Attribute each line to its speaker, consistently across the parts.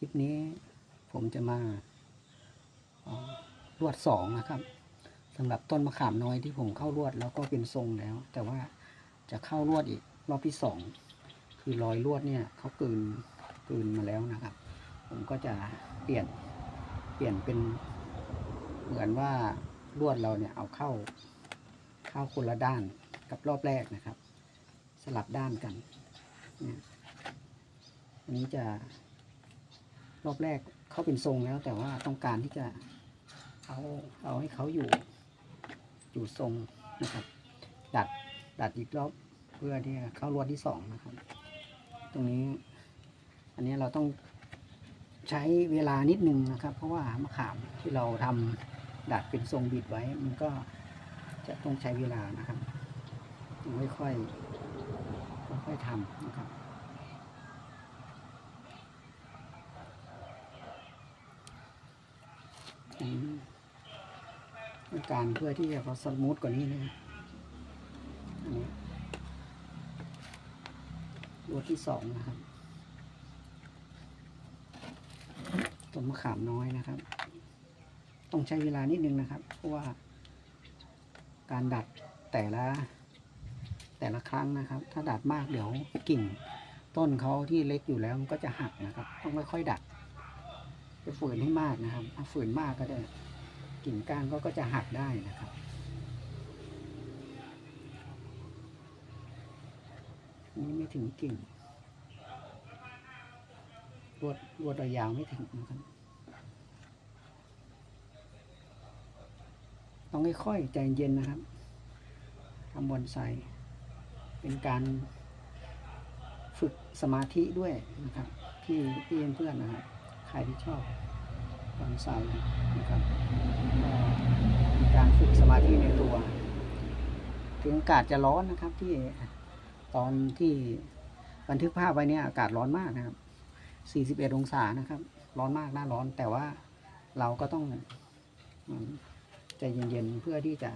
Speaker 1: คลิปนี้ผมจะมาลวดสองนะครับสำหรับต้นมะขามน้อยที่ผมเข้ารวดแล้วก็เป็นทรงแล้ว แต่ว่าจะเข้ารวดอีกรอบที่สองคือรอยลวดเนี่ยเขาเกลืนกลืนมาแล้วนะครับ ผมก็จะเปลี่ยนเปลี่ยนเป็นเหมือนว่าลวดเราเนี่ยเอาเข้าเข้าคนละด้านกับรอบแรกนะครับ สลับด้านกันเนี่ยอันนี้จะ รอบแรกเขาเป็นทรงแล้ว แต่ว่าต้องการที่จะเอาเอาให้เขาอยู่ อยู่ทรงนะครับ ดัดดัดอีกรอบเพื่อที่เข้ารวดที่สองนะครับ ตรงนี้ อันนี้เราต้องใช้เวลานิดนึงนะครับ เพราะว่ามะขามที่เราทำดัดเป็นทรงบิดไว้ มันก็จะต้องใช้เวลานะครับค่อยๆค่อยๆทำนะครับ อืมต้องการเพื่อที่จะเขาสมูทกว่านี้นะอันนี้รวดที่สองนะครับต้นมะขามน้อยนะครับ ต้องใช้เวลานิดนึงนะครับ เพราะว่าการดัดแต่ละแต่ละครั้งนะครับ ถ้าดัดมากเดี๋ยวกิ่งต้นเขาที่เล็กอยู่แล้วมันก็จะหักนะครับ ต้องค่อยๆดัด จะฝืนให้มากนะครับถ้าฝืนมากก็ได้ กิ่งก้านก็ก็จะหักได้นะครับนนี้ไม่ถึงกิ่งรวดรวดระยาวไม่ถึงนะครับต้องค่อยๆใจเย็นนะครับทำบอนไซเป็นการฝึกสมาธิด้วยนะครับ ที่พี่เพื่อนๆนะครับ ใครที่ชอบบอนไซนะครับก็เป็นการฝึกสมาธิในตัว ถึงอากาศจะร้อนนะครับที่ตอนที่บันทึกภาพไว้เนี่ยอากาศร้อนมากนะครับ 41 องศานะครับ ร้อนมากหน้าร้อนแต่ว่าเราก็ต้องใจเย็นๆเพื่อที่จะ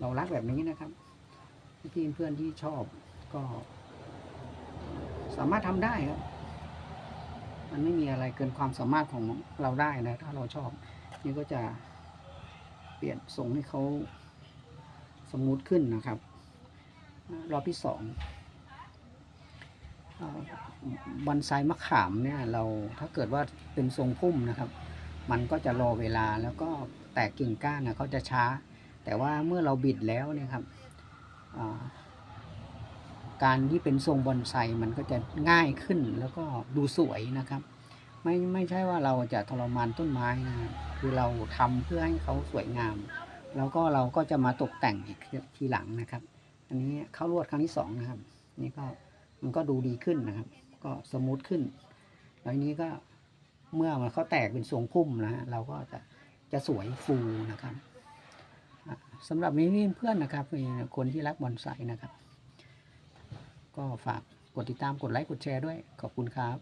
Speaker 1: เรารักแบบนี้นะครับพี่เพื่อนที่ชอบก็สามารถทำได้ครับ มันไม่มีอะไรเกินความสามารถของเราได้นะ ถ้าเราชอบ นี่ก็จะเปลี่ยนทรงให้เขาสมูทขึ้นนะครับ รอบที่สองบอนไซมะขามเนี่ยเราถ้าเกิดว่าเป็นทรงพุ่มนะครับ มันก็จะรอเวลาแล้วก็แตกกิ่งก้านนะเขาจะช้า แต่ว่าเมื่อเราบิดแล้วเนี่ยครับ การที่เป็นทรงบอนไซมันก็จะง่ายขึ้นแล้วก็ดูสวยนะครับ ไม่ไม่ใช่ว่าเราจะทรมานต้นไม้นะคือเราทำเพื่อให้เขาสวยงาม แล้วก็เราก็จะมาตกแต่งอีกทีหลังนะครับ อันนี้เข้ารวดครั้งที่สองนะครับ นี่ก็มันก็ดูดีขึ้นนะครับ ก็สมูทขึ้น แล้วนี้ก็เมื่อมันเขาแตกเป็นทรงพุ่มนะเราก็จะจะสวยฟูนะครับสำหรับนี้เพื่อนนะครับคนที่รักบอนไซนะครับ ก็ฝากกดติดตามกดไลค์กดแชร์ด้วยขอบคุณครับ